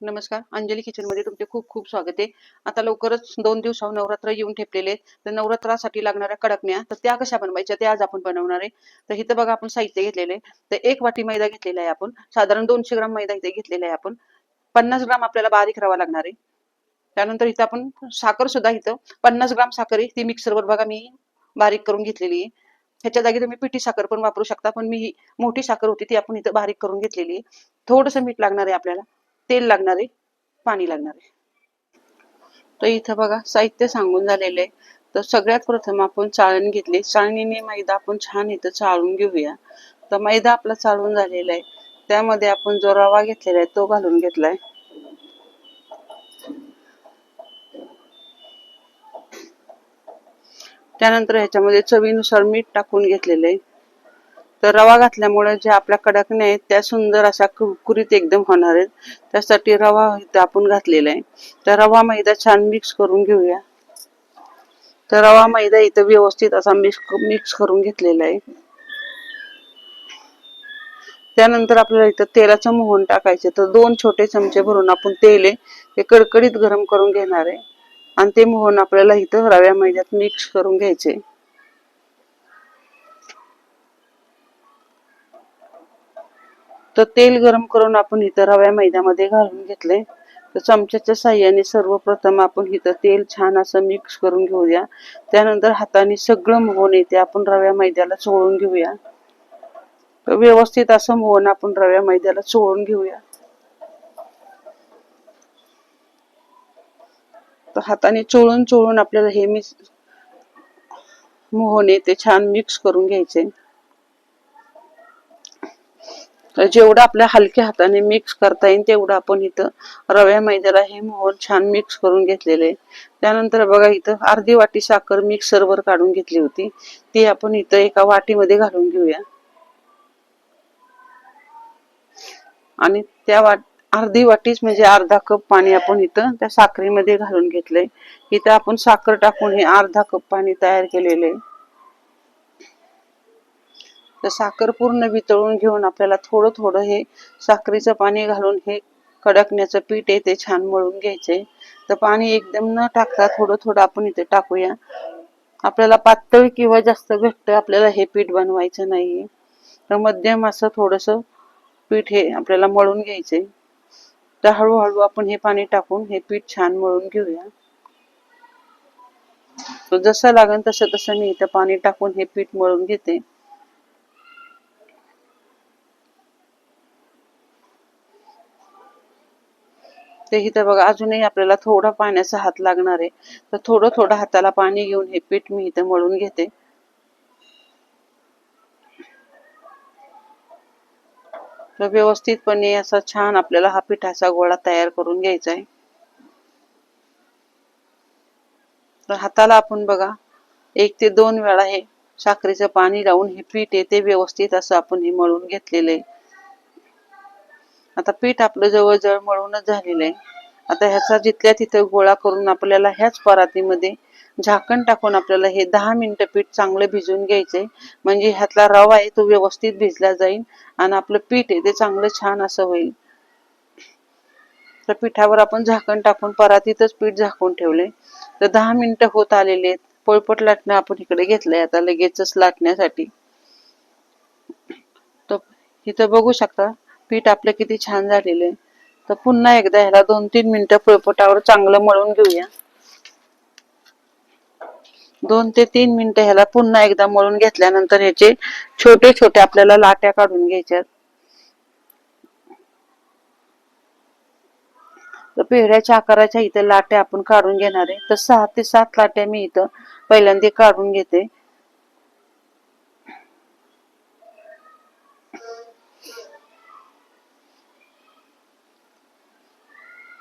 नमस्कार. अंजली किचनमध्ये तुमचे खूप खूप स्वागत आहे. आता लवकरच दोन दिवसावर नवरात्र येऊन ठेपलेले तर नवरात्रासाठी लागणाऱ्या कडकण्या तर त्या कशा बनवायच्या ते आज आपण बनवणार आहे. तर इथं बघा आपण साहित्य घेतलेले तर एक वाटी मैदा घेतलेला आहे आपण. साधारण दोनशे ग्राम मैदा इथे घेतलेला आहे आपण. पन्नास ग्राम आपल्याला बारीक रवा लागणार आहे. त्यानंतर इथं आपण साखर सुद्धा इथं पन्नास ग्राम साखर आहे. ती मिक्सरवर बघा मी बारीक करून घेतलेली आहे. ह्याच्या जागी तुम्ही पिठी साखर पण वापरू शकता पण मी मोठी साखर होती ती आपण इथं बारीक करून घेतलेली आहे. थोडंसं मीठ लागणार आहे आपल्याला. तेल लागणार आहे पाणी लागणार आहे. तर इथं बघा साहित्य सांगून झालेलं आहे. तर सगळ्यात प्रथम आपण चाळण घेतली. चाळणीने मैदा आपण छान इथं चाळून घेऊया. तर मैदा आपला चाळून झालेला आहे. त्यामध्ये आपण जो रवा घेतलेला आहे तो घालून घेतलाय. त्यानंतर ह्याच्यामध्ये चवीनुसार मीठ टाकून घेतलेलं आहे. तर रवा घातल्यामुळे ज्या आपल्या कडकण्या आहेत त्या सुंदर अशा कुरकुरीत एकदम होणार आहेत. त्यासाठी रवा इथं आपण घातलेला आहे. तर रवा मैदा छान मिक्स करून घेऊया. तर रवा मैदा इथं व्यवस्थित असा मिक्स मिक्स करून घेतलेला आहे. त्यानंतर आपल्याला इथं तेलाचं मोहन टाकायचे तर दोन छोटे चमचे भरून आपण तेल आहे ते कडकडीत गरम करून घेणार आहे. आणि ते मोहन आपल्याला इथं रव्या मैद्यात मिक्स करून घ्यायचे तर तेल गरम करून आपण इथं रव्या मैद्यामध्ये घालून घेतले. तर चमच्याच्या साह्याने सर्वप्रथम आपण इथं तेल छान असं मिक्स करून घेऊया. त्यानंतर हाताने सगळं मोहन येते आपण रव्या मैद्याला चोळून घेऊया. तर व्यवस्थित असं मोहन आपण रव्या मैद्याला चोळून घेऊया. तर हाताने चोळून चोळून आपल्याला हे मिक्स मोहन येते ते छान मिक्स करून घ्यायचे. जेवढं आपल्या हलक्या हाताने मिक्स करता येईल तेवढं आपण इथं रव्या मैद्याला हे मोहन छान मिक्स करून घेतलेले त्यानंतर बघा इथं अर्धी वाटी साखर मिक्सरवर काढून घेतली होती. ती आपण इथं एका वाटीमध्ये घालून घेऊया. आणि त्या वाट अर्धी वाटीच म्हणजे अर्धा कप पाणी आपण इथं त्या साखरेमध्ये घालून घेतलंय. इथं आपण साखर टाकून हे अर्धा कप पाणी तयार केलेलं आहे. तर साखर पूर्ण वितळून घेऊन आपल्याला थोडं थोडं हे साखरेचं पाणी घालून हे कडकण्याचं पीठ आहे ते छान मळून घ्यायचे. तर पाणी एकदम न टाकता थोडं थोडं आपण इथे टाकूया. आपल्याला पातळ किंवा जास्त घट्ट आपल्याला हे पीठ बनवायचं नाहीये. तर मध्यम असं थोडस पीठ हे आपल्याला मळून घ्यायचे. तर हळूहळू आपण हे पाणी टाकून हे पीठ छान मळून घेऊया. जसं लागेल तसं तसं मी इथं पाणी टाकून हे पीठ मळून घेते. ते इथं बघा अजूनही आपल्याला थोडा पाण्याचा हात लागणार आहे. तर थोडं थोडं हाताला पाणी घेऊन हे पीठ मी इथं मळून घेते. तर व्यवस्थितपणे असा छान आपल्याला हा पिठाचा गोळा तयार करून घ्यायचा आहे. तर हाताला आपण बघा एक ते दोन वेळा हे साखरेचं पाणी लावून हे पीठ आहे ते व्यवस्थित असं आपण हे मळून घेतलेलं आहे. आता पीठ आपलं जवळजवळ मळूनच झालेलं आहे. आता ह्याचा जिथल्या तिथं गोळा करून आपल्याला ह्याच परातीमध्ये झाकण टाकून आपल्याला हे दहा मिनिटं पीठ चांगलं भिजवून घ्यायचंय. म्हणजे ह्यातला रवा आहे तो व्यवस्थित भिजला जाईल आणि आपलं पीठ आहे ते चांगलं छान असं होईल. तर पिठावर आपण झाकण टाकून परातीतच पीठ झाकून ठेवले तर दहा मिनिटं होत आलेले आहेत. पोळपट लाटणं आपण इकडे घेतलंय आता लगेचच लाटण्यासाठी. तर इथं बघू शकता पीठ आपलं किती छान झालेलं आहे. तर पुन्हा एकदा ह्याला दोन तीन मिनिटं पोळपोटावर चांगलं मळून घेऊया. दोन ते तीन मिनिटं ह्याला पुन्हा एकदा मळून घेतल्यानंतर ह्याचे छोटे छोटे आपल्याला लाट्या काढून घ्यायच्यात. तर पेढ्याच्या आकाराच्या इथं लाट्या आपण काढून घेणार आहे. तर सहा ते सात लाट्या मी इथं पहिल्यांदा काढून घेते.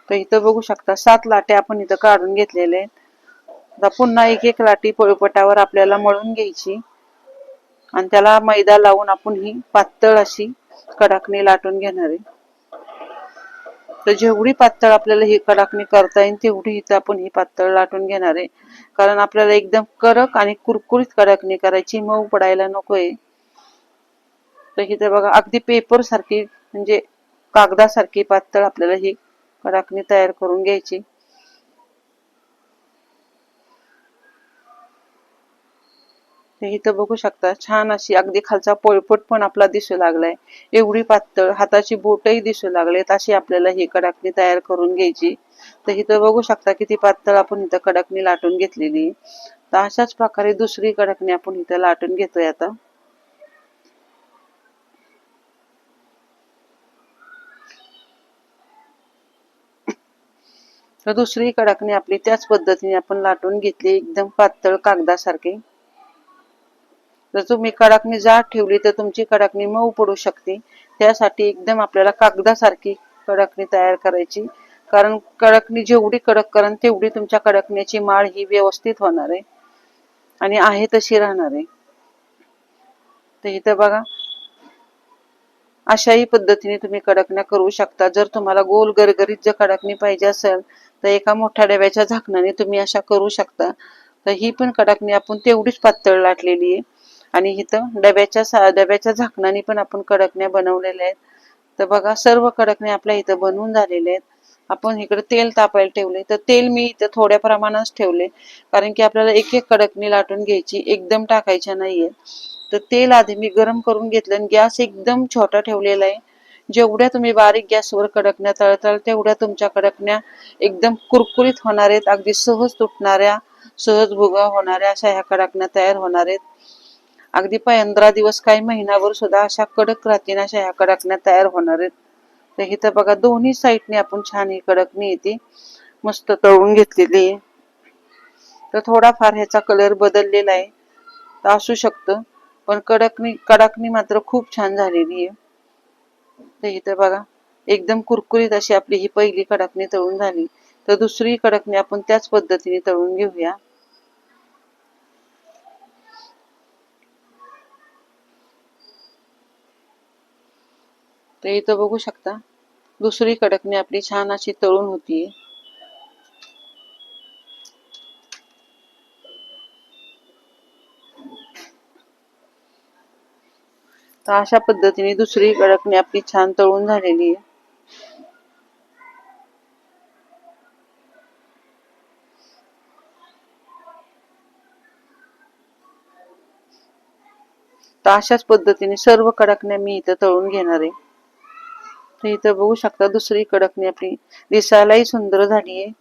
तर इथं बघू शकता सात लाटे आपण इथं काढून घेतलेले आहेत. आता पुन्हा एक एक लाटी पोळपटावर आपल्याला मळून घ्यायची. आणि त्याला मैदा लावून आपण ही पातळ अशी कडाकणी लाटून घेणार आहे. तर जेवढी पातळ आपल्याला ही कडाकणी करता येईल तेवढी इथं आपण ही पातळ लाटून घेणार आहे. कारण आपल्याला एकदम कडक आणि कुरकुरीत कडाकणी करायची मऊ पडायला नकोय तर इथे बघा अगदी पेपर सारखी म्हणजे कागदासारखी पातळ आपल्याला ही कडाकणी तयार करून घ्यायची. इथं बघू शकता छान अशी अगदी खालचा पोळपट पण आपला दिसू लागलाय. एवढी पातळ हाताची बोटही दिसू लागलेत अशी आपल्याला ही कडाकणी तयार करून घ्यायची. तर इथं बघू शकता किती पातळ आपण इथं कडाकणी लाटून घेतलेली. तर अशाच प्रकारे दुसरी कडाकणी आपण इथं लाटून घेतोय आता. तर दुसरी कडाकणी आपली त्याच पद्धतीने आपण लाटून घेतली एकदम पातळ कागदासारखी. जर तुम्ही कडाकणी जाड ठेवली तर तुमची कडाकणी मऊ पडू शकते. त्यासाठी एकदम आपल्याला कागदासारखी कडाकणी तयार करायची. कारण कडकणी जेवढी कडक करण तेवढी तुमच्या कडकण्याची माळ ही व्यवस्थित होणार आहे. आणि आहे तशी राहणार आहे. तर इथं बघा. अशाही पद्धतीने तुम्ही कडकण्या करू शकता. जर तुम्हाला गोल गरगरीत जर कडकणी पाहिजे असेल तर एका मोठ्या डब्याच्या झाकणाने तुम्ही अशा करू शकता. तर ही पण कडकणी आपण तेवढीच पातळ लाटलेली आहे. आणि इथं डब्याच्या डब्याच्या झाकणाने पण आपण कडकण्या बनवलेल्या आहेत. तर बघा सर्व कडकण्या आपल्या इथं बनवून झालेल्या आहेत. आपण इकडे तेल तापायला ठेवले तर तेल मी इथं थोड्या प्रमाणात ठेवले कारण की आपल्याला एक एक कडकणी लाटून घ्यायची एकदम टाकायच्या नाहीये. तर तेल आधी मी गरम करून घेतलं आणि गॅस एकदम छोटा ठेवलेला आहे. जेवढ्या तुम्ही बारीक गॅसवर कडकण्या तळताल तेवढ्या तुमच्या कडकण्या एकदम कुरकुरीत होणार आहेत अगदी सहज तुटणाऱ्या सहज भुगा होणाऱ्या अशा ह्या कडकण्या तयार होणार आहेत. अगदी पंधरा दिवस काही महिनाभर सुद्धा अशा कडक राहतील अशा ह्या कडकण्या तयार होणार आहेत. तर इथं बघा दोन्ही साईडने आपण छान ही कडकणी येते मस्त तळून घेतलेली आहे. तर थोडाफार ह्याचा कलर बदललेला आहे. तर असू शकतं पण कडकणी कडकणी मात्र खूप छान झालेली आहे. तर इथं बघा एकदम कुरकुरीत अशी आपली ही पहिली कडकणी तळून झाली. तर दुसरी कडकणी आपण त्याच पद्धतीने तळून घेऊया. तर इथं बघू शकता दुसरी कडकणी आपली छान अशी तळून होतीये. तर अशा पद्धतीने दुसरी कडकणी आपली छान तळून झालेली आहे. तर अशाच पद्धतीने सर्व कडकण्या मी इथं तळून घेणार आहे. तर इथं बघू शकता दुसरी कडकणी आपली दिसायलाही सुंदर झाली आहे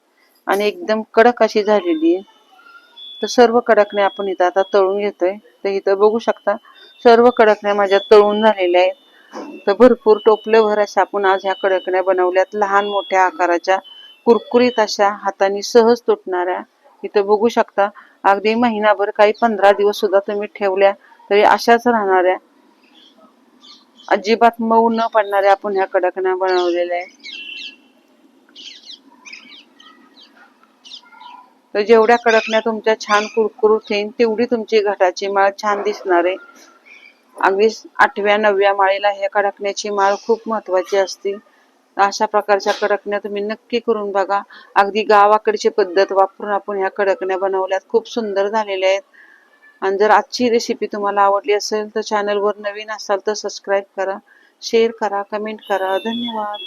आणि एकदम कडक अशी झालेली आहे. तर सर्व कडकण्या आपण इथं आता तळून घेतोय. तर इथं बघू शकता सर्व कडकण्या माझ्या तळून झालेल्या आहेत. तर भरपूर टोपलेभर अशा आपण आज ह्या कडकण्या बनवल्यात. लहान मोठ्या आकाराच्या कुरकुरीत अशा हाताने सहज तुटणाऱ्या. इथं बघू शकता अगदी महिनाभर काही पंधरा दिवस सुद्धा तुम्ही ठेवल्या तरी अशाच राहणाऱ्या. अजिबात मऊ न पडणाऱ्या आपण ह्या कडकण्या बनवलेल्या आहेत. तर जेवढ्या कडकण्या तुमच्या छान कुरकुरीत येईल तेवढी तुमची घटाची माळ छान दिसणार आहे. अगदी आठव्या नवव्या माळीला ह्या कडकण्याची माळ खूप महत्वाची असते. अशा प्रकारच्या कडकण्या तुम्ही नक्की करून बघा. अगदी गावाकडची पद्धत वापरून आपण ह्या कडकण्या बनवल्यात. खूप सुंदर झालेल्या आहेत. आणि जर आजची रेसिपी तुम्हाला आवडली असेल तर चॅनलवर नवीन असाल तर सबस्क्राईब करा शेअर करा कमेंट करा. धन्यवाद.